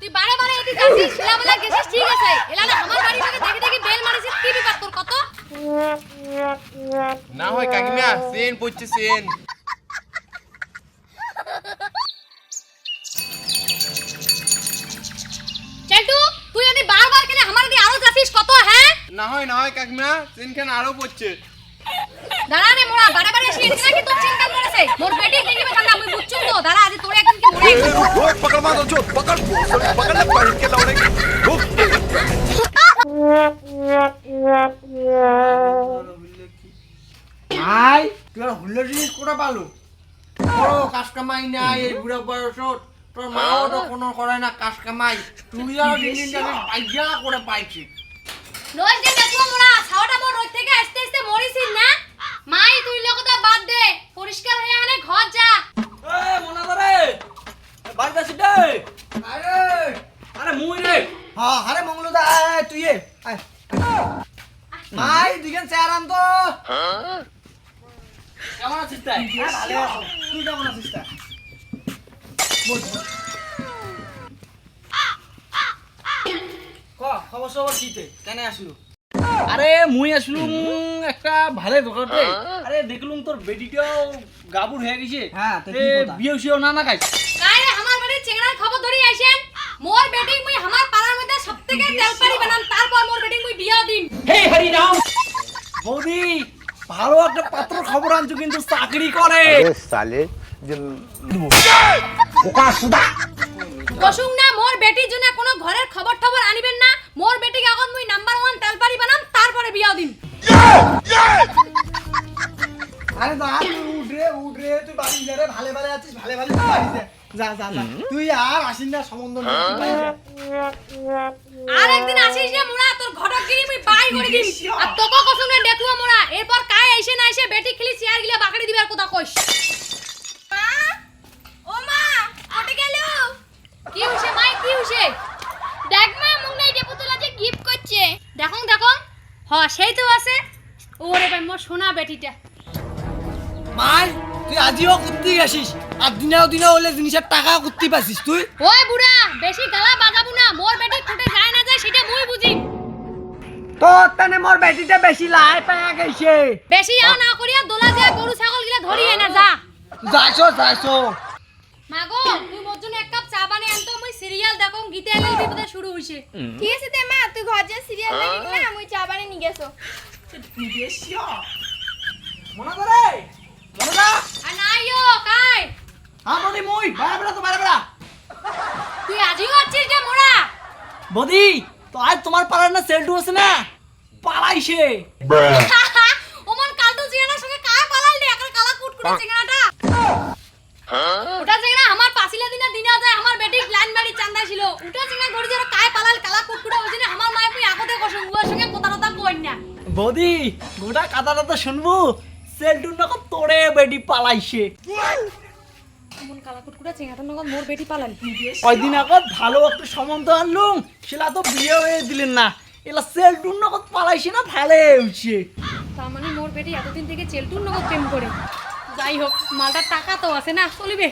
তুই বারে বারে এদিকে আমার বাড়ি থেকে দেখে দেখে বেল মারিছিস কি বিপদ না হ্যাঁ? আরও পড়ছে। দাঁড়া রে মোড়া বারে বারে আসিস নাকি তোর চিন্তা এই মাও তো কোনো না কাজ কামাই। তুই আর দিন দিন যাবে পাইয়া করে পাইছিস। রোজ না। মাই তুই লোকটা বাদ দে। আয় তুই এ আয় মাই দুজন চেয়ারাম তো। কেমন আছিস তাই? ভালো আছো। তুই কেমন আছিস তাই? বস। বস। ক খবর সবর কিতে কেন আসলো? আরে মুই আসলুম একটা ভালে দোকানতে আরে দেখলুম তোর বেটিটাও গাবুর হয়ে গেছে। হ্যাঁ, তো কি বিয়ে শিও না না খাই কাইরে আমার বাড়ির চেংড়ার খবর ধরি আইছেন। মোর বেটিং মুই আমার মধ্যে সবথেকে বানাম তারপর মোর বেটিং মুই বিয়া দিম বৌদি ভালো একটা পাত্র খবর আনছো কিন্তু চাকরি করে। साले কসুং না মোর বেটির জন্য কোনো ঘরের খবর খবর আনিবেন না। মোর বেটিকে এখন মুই নাম্বার ওয়ান তেলপাড়ি বানাম তারপরে বিয়া দিম আরে দা তুই উঠ রে উঠ রে তুই বাড়ি যা রে ভালে ভালে আছিস ভালে ভালে তুই বাড়ি যা। যা যা যা। তুই আর আসিস না সম্বন্ধ নেই। তুই বাড়ি যা। আর একদিন আসিস না মোরা তোর ঘটক গিরি মুই বাই করে দিম আর তোকে কসুং না দেখুয়া মোরা এরপর কাই আইছে না আইছে বেটি খেলি চেয়ার গিলা বাকড়ি দিবার কথা কইস। ও মা ওটে গেল? কি হইছে মাই কি হইছে? দেখ মা মুখ নাই যে পুতুল আছে গিফট করছে। দেখুন দেখুন হ সেই তো আছে। ওরে ভাই মোর সোনা বেটিটা। মাই তুই আজিও কুত্তি আসিস আর দিনেও দিনে হলে জিনিসের টাকা কুত্তি পাছিস তুই। ওই বুড়া বেশি গালা বাজাবো না। মোর বেটি ফুটে যায় না যায় সেটা মুই বুঝি তোর তানে মোর বেটিটা বেশি লাই পায়া গেছে বেশি আও না করিয়া দোলা যায় গরু ছাগল গিলা ধরিয়ে না যা। যাইছো যাইছো। মাগো তুই মোর জন্য এক কাপ চা বানিয়ে আনতো মুই সিরিয়াল দেখো গীতা এলে বিপদে শুরু হইছে ঠিক আছে তে মা তুই ঘর যা সিরিয়াল দেখিস না মুই চা বানিয়ে নিয়ে গেছো মনে করে মনে হ্যাঁ বদি মুই বাড়া বেড়া তো বাড়া বেড়া। তুই আজিও আছিস যে মোরা বৌদি তো আজ তোমার পাড়ার না সেলটু আছে না? পালাইছে। ওমন কালটু জিয়ানার সঙ্গে কায় পালাইলি একার কালা কুটকুটে চিংড়াটা ওটা চিংড়া আমার পাছিলা দিনা দিনা যায় আমার বেটি লাইন বাড়ি চান্দা ছিল। ওটা চিংড়া ঘড়ি যারা কায় পালাল কালা কুটকুটে ওই জন্য আমার মায়ে পুই আগতে কসম উয়ার সঙ্গে কথা কথা কই না। বৌদি গোটা কাদাটা তো শুনব সেলটুর নকল তোরে বেটি পালাইছে। কয়দিন আগত ভালো একটা সম্বন্ধ আনলুম সেটা তো বিয়ে হয়ে দিলেন না। এলা সেলটুর নগদ পালাইছে না ভালে হয়েছে তার মানে মোর বেটি এতদিন থেকে চেলটুর নগদ প্রেম করে। যাই হোক মালটার টাকা তো আছে না চলিবে।